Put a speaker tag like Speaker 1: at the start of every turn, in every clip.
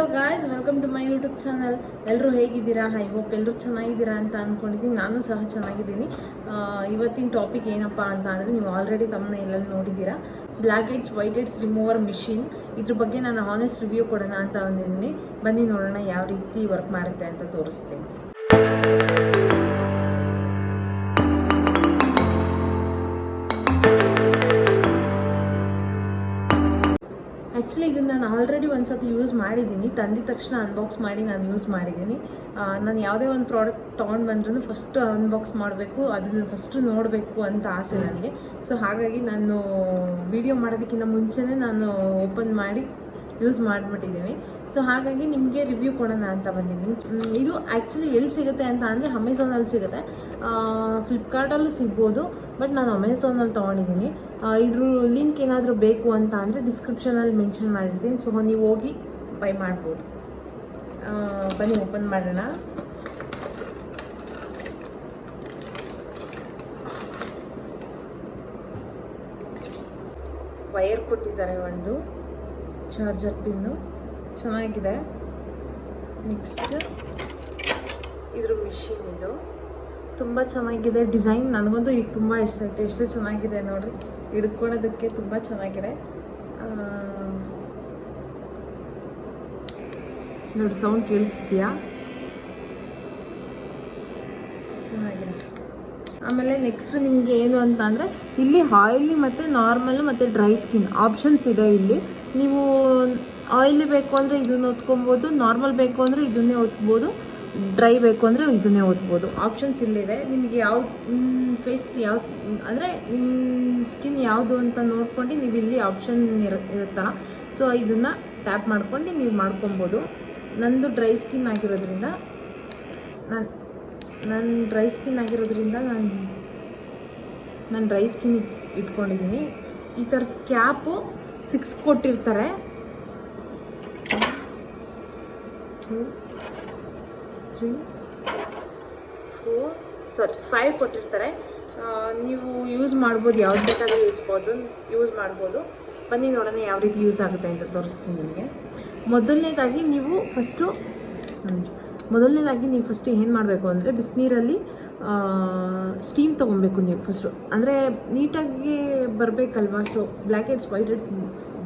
Speaker 1: Hello guys welcome to my YouTube channel ಎಲ್ಲರೂ ಹೇಗಿದ್ದೀರಾ? I hope ಎಲ್ಲರೂ ಚೆನ್ನಾಗಿದ್ದೀರಾ ಅಂತ ಅಂದ್ಕೊಂಡಿದ್ದೀನಿ ನಾನು ಸಹ ಚೆನ್ನಾಗಿದ್ದೀನಿ. ಇವತ್ತಿನ ಟಾಪಿಕ್ ಏನಪ್ಪ ಅಂತ ಅಂದರೆ ನೀವು ಆಲ್ರೆಡಿ ತಮ್ಮನ್ನ ಎಲ್ಲೆಲ್ಲಿ ನೋಡಿದ್ದೀರಾ. Black heads white heads remover machine ಇದ್ರ ಬಗ್ಗೆ ನಾನು ಆನೆಸ್ಟ್ ರಿವ್ಯೂ ಕೊಡೋಣ ಅಂತ ಅಂದಿದ್ದೀನಿ. ಬನ್ನಿ ನೋಡೋಣ ಯಾವ ರೀತಿ ವರ್ಕ್ ಮಾಡುತ್ತೆ ಅಂತ ತೋರಿಸ್ತೀನಿ. ಆ್ಯಕ್ಚುಲಿ ಇದನ್ನು ನಾನು ಆಲ್ರೆಡಿ ಒಂದು ಸತಿ ಯೂಸ್ ಮಾಡಿದ್ದೀನಿ. ತಂದಿದ ತಕ್ಷಣ ಅನ್ಬಾಕ್ಸ್ ಮಾಡಿ ನಾನು ಯೂಸ್ ಮಾಡಿದ್ದೀನಿ. ನಾನು ಯಾವುದೇ ಒಂದು ಪ್ರಾಡಕ್ಟ್ ತೊಗೊಂಡು ಬಂದ್ರೂ ಫಸ್ಟ್ ಅನ್ಬಾಕ್ಸ್ ಮಾಡಬೇಕು, ಅದನ್ನು ಫಸ್ಟ್ ನೋಡಬೇಕು ಅಂತ ಆಸೆ ನನಗೆ. ಸೊ ಹಾಗಾಗಿ ನಾನು ವಿಡಿಯೋ ಮಾಡೋದಕ್ಕಿಂತ ಮುಂಚೆನೇ ನಾನು ಓಪನ್ ಮಾಡಿ ಯೂಸ್ ಮಾಡಿಬಿಟ್ಟಿದ್ದೀನಿ. ಸೊ ಹಾಗಾಗಿ ನಿಮಗೆ ರಿವ್ಯೂ ಕೊಡೋಣ ಅಂತ ಬಂದಿದ್ದೀನಿ. ಇದು ಆ್ಯಕ್ಚುಲಿ ಎಲ್ಲಿ ಸಿಗುತ್ತೆ ಅಂತ ಅಂದರೆ ಅಮೆಝಾನಲ್ಲಿ ಸಿಗುತ್ತೆ. ಫ್ಲಿಪ್ಕಾರ್ಟಲ್ಲೂ ಸಿಗ್ಬೋದು ಬಟ್ ನಾನು ಅಮೆಝಾನಲ್ಲಿ ತೊಗೊಂಡಿದ್ದೀನಿ. ಇದ್ರ ಲಿಂಕ್ ಏನಾದರೂ ಬೇಕು ಅಂತ ಅಂದರೆ ಡಿಸ್ಕ್ರಿಪ್ಷನಲ್ಲಿ ಮೆನ್ಷನ್ ಮಾಡಿರ್ತೀನಿ. ಸೊ ನೀವು ಹೋಗಿ ಬೈ ಮಾಡ್ಬೋದು. ಬನ್ನಿ ಓಪನ್ ಮಾಡೋಣ. ವೈರ್ ಕೊಟ್ಟಿದ್ದಾರೆ ಒಂದು ಚಾರ್ಜರ್ ಪಿನ್ನು ಚೆನ್ನಾಗಿದೆ. ನೆಕ್ಸ್ಟ್ ಇದ್ರ ಮಿಷಿನ್ ಇದು. ತುಂಬ ಚೆನ್ನಾಗಿದೆ ಡಿಸೈನ್. ನನಗಂತೂ ಈಗ ತುಂಬ ಇಷ್ಟ ಆಯಿತು. ಎಷ್ಟು ಚೆನ್ನಾಗಿದೆ ನೋಡಿ ಹಿಡ್ಕೊಳ್ಳೋದಕ್ಕೆ ತುಂಬ ಚೆನ್ನಾಗಿದೆ. ನೋಡಿ ಸೌಂಡ್ ಕೇಳಿಸ್ತಿದ್ಯಾ? ಚೆನ್ನಾಗಿದೆ. ಆಮೇಲೆ ನೆಕ್ಸ್ಟ್ ನಿಮಗೆ ಏನು ಅಂತ ಅಂದರೆ, ಇಲ್ಲಿ ಆಯಿಲಿ ಮತ್ತು ನಾರ್ಮಲ್ ಮತ್ತು ಡ್ರೈ ಸ್ಕಿನ್ ಆಪ್ಷನ್ಸ್ ಇದೆ ಇಲ್ಲಿ. ನೀವು ಆಯಿಲಿ ಬೇಕು ಅಂದರೆ ಇದನ್ನು ಒತ್ಕೊಬೋದು ನಾರ್ಮಲ್ ಬೇಕು ಅಂದರೆ ಇದನ್ನೇ ಒತ್ಬೋದು ಡ್ರೈ ಬೇಕು ಅಂದರೆ ಇದನ್ನೇ ಓದ್ಬೋದು. ಆಪ್ಷನ್ಸ್ ಇಲ್ಲಿದೆ. ನಿಮಗೆ ಯಾವ ಫೇಸ್ ಯಾವ, ಅಂದರೆ ನಿಮ್ಮ ಸ್ಕಿನ್ ಯಾವುದು ಅಂತ ನೋಡ್ಕೊಂಡು ನೀವು ಇಲ್ಲಿ ಆಪ್ಷನ್ ಇರ ಇರುತ್ತಲ್ಲ ಸೊ ಇದನ್ನು ಟ್ಯಾಪ್ ಮಾಡ್ಕೊಂಡು ನೀವು ಮಾಡ್ಕೊಬೋದು. ನಂದು ಡ್ರೈ ಸ್ಕಿನ್ ಆಗಿರೋದ್ರಿಂದ ನಾನು ನನ್ನ ಡ್ರೈ ಸ್ಕಿನ್ ಆಗಿರೋದ್ರಿಂದ ನಾನು ನಾನು ಡ್ರೈ ಸ್ಕಿನ್ ಇಟ್ಕೊಂಡಿದ್ದೀನಿ. ಈ ಥರ ಕ್ಯಾಪು ಸಿಕ್ಸ್ ಕೊಟ್ಟಿರ್ತಾರೆ. ತ್ರೀ ಫೋರ್ ಸಾರಿ ಫೈವ್ ಕೊಟ್ಟಿರ್ತಾರೆ. ನೀವು ಯೂಸ್ ಮಾಡ್ಬೋದು, ಯಾವ್ದು ಬೇಕಾದರೂ ಯೂಸ್ಬೋದು ಯೂಸ್ ಮಾಡ್ಬೋದು. ಬನ್ನಿ ನೋಡೋಣ ಯಾವ ರೀತಿ ಯೂಸ್ ಆಗುತ್ತೆ ಅಂತ ತೋರಿಸ್ತೀನಿ ನಿಮಗೆ. ಮೊದಲನೇದಾಗಿ ನೀವು ಫಸ್ಟು ಮೊದಲನೇದಾಗಿ ನೀವು ಫಸ್ಟ್ ಏನು ಮಾಡಬೇಕು ಅಂದರೆ ಬಿಸಿನೀರಲ್ಲಿ ಸ್ಟೀಮ್ ತೊಗೊಬೇಕು ನೀವು ಫಸ್ಟು ಅಂದರೆ ನೀಟಾಗಿ ಬರಬೇಕಲ್ವಾ? So black heads white heads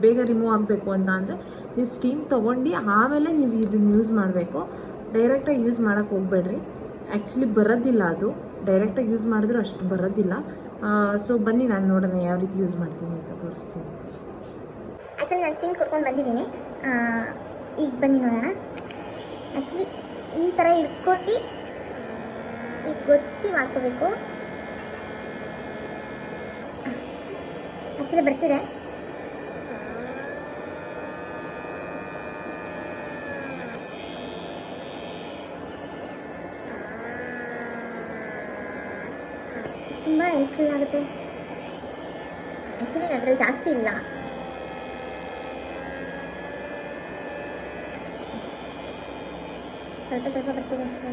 Speaker 1: ಬೇಗ ರಿಮೂವ್ ಆಗಬೇಕು ಅಂತ ಅಂದರೆ ನೀವು ಸ್ಟೀಮ್ ತೊಗೊಂಡು ಆಮೇಲೆ ನೀವು ಇದನ್ನು ಯೂಸ್ ಮಾಡಬೇಕು. ಡೈರೆಕ್ಟಾಗಿ ಯೂಸ್ ಮಾಡೋಕ್ಕೆ ಹೋಗ್ಬೇಡ್ರಿ. ಆ್ಯಕ್ಚುಲಿ ಬರೋದಿಲ್ಲ ಅದು. ಡೈರೆಕ್ಟಾಗಿ ಯೂಸ್ ಮಾಡಿದ್ರೂ ಅಷ್ಟು ಬರೋದಿಲ್ಲ. ಸೊ ಬನ್ನಿ ನಾನು ನೋಡೋಣ ಯಾವ ರೀತಿ ಯೂಸ್ ಮಾಡ್ತೀನಿ ಅಂತ ತೋರಿಸ್ತೀನಿ.
Speaker 2: ಆ್ಯಕ್ಚುಲಿ ನಾನು ಸ್ಟೀಮ್ ಕೊಟ್ಕೊಂಡು ಬಂದಿದ್ದೀನಿ. ಈಗ ಬನ್ನಿ ನೋಡೋಣ. ಆ್ಯಕ್ಚುಲಿ ಈ ಥರ ಇಟ್ಕೊಟ್ಟು ಈಗ ಗೊತ್ತಿ ಮಾಡ್ಕೋಬೇಕು. ಆ್ಯಕ್ಚುಲಿ ಬರ್ತಿದೆ. ತುಂಬ ಹೆಲ್ಪ್ಫುಲ್ ಆಗುತ್ತೆ. ಆ್ಯಕ್ಚುಲಿ ಅದರಲ್ಲಿ ಜಾಸ್ತಿ ಇಲ್ಲ. ಸ್ವಲ್ಪ ಸ್ವಲ್ಪ ಬರ್ತೀನಿ ಅಷ್ಟೇ.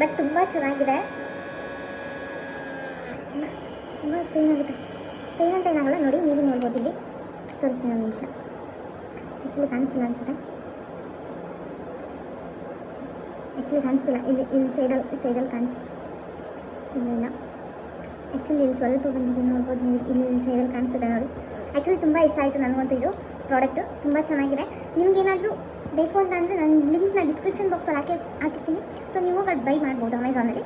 Speaker 2: ಬಟ್ ತುಂಬ ಚೆನ್ನಾಗಿದೆ. ತುಂಬ ಪೇನ್ ಆಗುತ್ತೆ ಪೇನ್ ಅಂತ ಏನಾಗಲ್ಲ, ನೋಡಿ, ನೀವು ನೋಡ್ಬೋದು ಇಲ್ಲಿ. ತೋರಿಸ್ತೀನಿ ಒಂದು ನಿಮಿಷ. ಆ್ಯಕ್ಚುಲಿ ಕಾಣಿಸ್ತಿಲ್ಲ ಅನಿಸುತ್ತೆ. ಆ್ಯಕ್ಚುಲಿ ಕಾಣಿಸ್ತಿಲ್ಲ. ಇಲ್ಲಿ ಇಲ್ಲಿ ಸೈಡಲ್ಲಿ ಸೈಡಲ್ಲಿ ಕಾಣಿಸ್ತಿಲ್ಲ ಆ್ಯಕ್ಚುಲಿ ಇಲ್ಲಿ ಸ್ವಲ್ಪ ಬಂದಿದ್ದು ನೋಡ್ಬೋದು ನೀವು. ಇಲ್ಲಿ ಇಲ್ಲಿ ಸೈಡಲ್ಲಿ ಕಾಣಿಸುತ್ತೆ ನೋಡಿ. ಆ್ಯಕ್ಚುಲಿ ತುಂಬ ಇಷ್ಟ ಆಯಿತು ನನಗಂತೂ ಇದು ಪ್ರಾಡಕ್ಟು ತುಂಬ ಚೆನ್ನಾಗಿದೆ. ನಿಮಗೇನಾದರೂ ಬೇಕು ಅಂತ ಅಂದರೆ ನಾನು ಲಿಂಕ್ನ ಡಿಸ್ಕ್ರಿಪ್ಷನ್ ಬಾಕ್ಸಲ್ಲಿ ಹಾಕಿ ಹಾಕಿರ್ತೀನಿ. ಸೊ ನೀವು ಅದು ಬೈ ಮಾಡ್ಬೋದು ಅಮೆಝಾನಲ್ಲಿ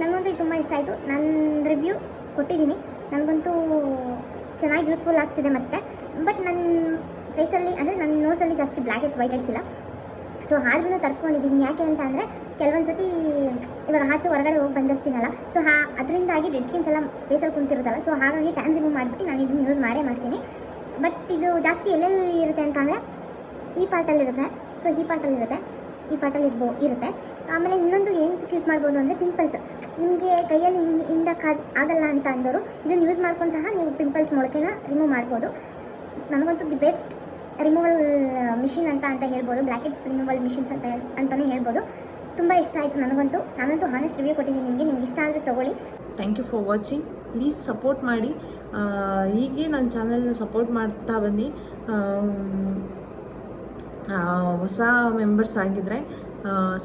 Speaker 2: ನನಗಂತೂ ಇದು ತುಂಬ ಇಷ್ಟ ಆಯಿತು. ನನ್ನ ರಿವ್ಯೂ ಕೊಟ್ಟಿದ್ದೀನಿ. ನನಗಂತೂ ಚೆನ್ನಾಗಿ ಯೂಸ್ಫುಲ್ ಆಗ್ತಿದೆ ಮತ್ತು. ಬಟ್ ನನ್ನ ಫೇಸಲ್ಲಿ ಅಂದರೆ ನನ್ನ ನೋಸಲ್ಲಿ ಜಾಸ್ತಿ ಬ್ಲ್ಯಾಕ್ ಹೆಡ್ಸ್ ವೈಟ್ ಹೆಡ್ಸ್ ಇಲ್ಲ. ಸೊ ಆದ್ರೂ ತರಿಸ್ಕೊಂಡಿದ್ದೀನಿ. ಯಾಕೆ ಅಂತ ಅಂದರೆ ಕೆಲವೊಂದು ಸತಿ ಇವಾಗ ಆಚೆ ಹೊರಗಡೆ ಹೋಗಿ ಬಂದಿರ್ತೀನಲ್ಲ. ಸೊ ಹಾ, ಅದರಿಂದಾಗಿ ಡೆಡ್ ಸ್ಕಿನ್ಸ್ ಎಲ್ಲ ಫೇಸಲ್ಲಿ ಕುಂತಿರುತ್ತಲ್ಲ. ಸೊ ಹಾಗಾಗಿ ಟ್ಯಾನ್ ರಿಮೂವ್ ಮಾಡಿಬಿಟ್ಟು ನಾನು ಇದನ್ನು ಯೂಸ್ ಮಾಡೇ ಮಾಡ್ತೀನಿ. ಬಟ್ ಇದು ಜಾಸ್ತಿ ಎಲ್ಲೆಲ್ಲಿ ಇರುತ್ತೆ ಅಂತ ಅಂದರೆ ಈ ಪಾರ್ಟಲ್ಲಿರುತ್ತೆ ಸೊ ಈ ಪಾರ್ಟಲ್ಲಿರುತ್ತೆ ಈ ಪಾರ್ಟಲ್ಲಿ ಇರ್ಬೋ, ಇರುತ್ತೆ. ಆಮೇಲೆ ಇನ್ನೊಂದು ಏನಕ್ಕೆ ಯೂಸ್ ಮಾಡ್ಬೋದು ಅಂದರೆ ಪಿಂಪಲ್ಸ್ ನಿಮಗೆ ಕೈಯಲ್ಲಿ ಹಿಂಗೆ ಹಿಂಡಕ್ಕೆ ಆಗಲ್ಲ ಅಂತ ಅಂದರು, ಇದನ್ನು ಯೂಸ್ ಮಾಡ್ಕೊಂಡು ಸಹ ನೀವು ಪಿಂಪಲ್ಸ್ ಮೊಳಕೆನ ರಿಮೂವ್ ಮಾಡ್ಬೋದು. ನನಗಂತೂ ದಿ ಬೆಸ್ಟ್ ರಿಮೂವಲ್ ಮಿಷಿನ್ ಅಂತ ಅಂತ ಹೇಳ್ಬೋದು. ಬ್ಲ್ಯಾಕೆಟ್ಸ್ ರಿಮೂವಲ್ ಮಿಷಿನ್ಸ್ ಅಂತ ಅಂತಲೇ ಹೇಳ್ಬೋದು. ತುಂಬ ಇಷ್ಟ ಆಯಿತು ನನಗಂತೂ. ನಾನಂತೂ ಹಾನೆಸ್ಟ್ ರಿವ್ಯೂ ಕೊಟ್ಟಿದ್ದೀನಿ ನಿಮಗೆ. ನಿಮ್ಗೆ ಇಷ್ಟ ಆದರೆ ತೊಗೊಳ್ಳಿ.
Speaker 1: Thank you for watching please support ಮಾಡಿ. ಹೀಗೆ ನನ್ನ ಚಾನಲ್ನ ಸಪೋರ್ಟ್ ಮಾಡ್ತಾ ಬನ್ನಿ. ಹೊಸ ಮೆಂಬರ್ಸ್ ಆಗಿದ್ದರೆ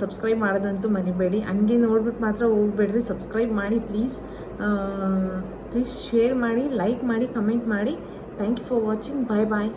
Speaker 1: ಸಬ್ಸ್ಕ್ರೈಬ್ ಮಾಡೋದಂತೂ ಮರಿಬೇಡಿ. ಹಂಗೆ ನೋಡ್ಬಿಟ್ಟು ಮಾತ್ರ ಹೋಗ್ಬೇಡ್ರಿ. ಸಬ್ಸ್ಕ್ರೈಬ್ ಮಾಡಿ ಪ್ಲೀಸ್ ಪ್ಲೀಸ್ ಶೇರ್ ಮಾಡಿ ಲೈಕ್ ಮಾಡಿ ಕಮೆಂಟ್ ಮಾಡಿ. Thank you for watching bye bye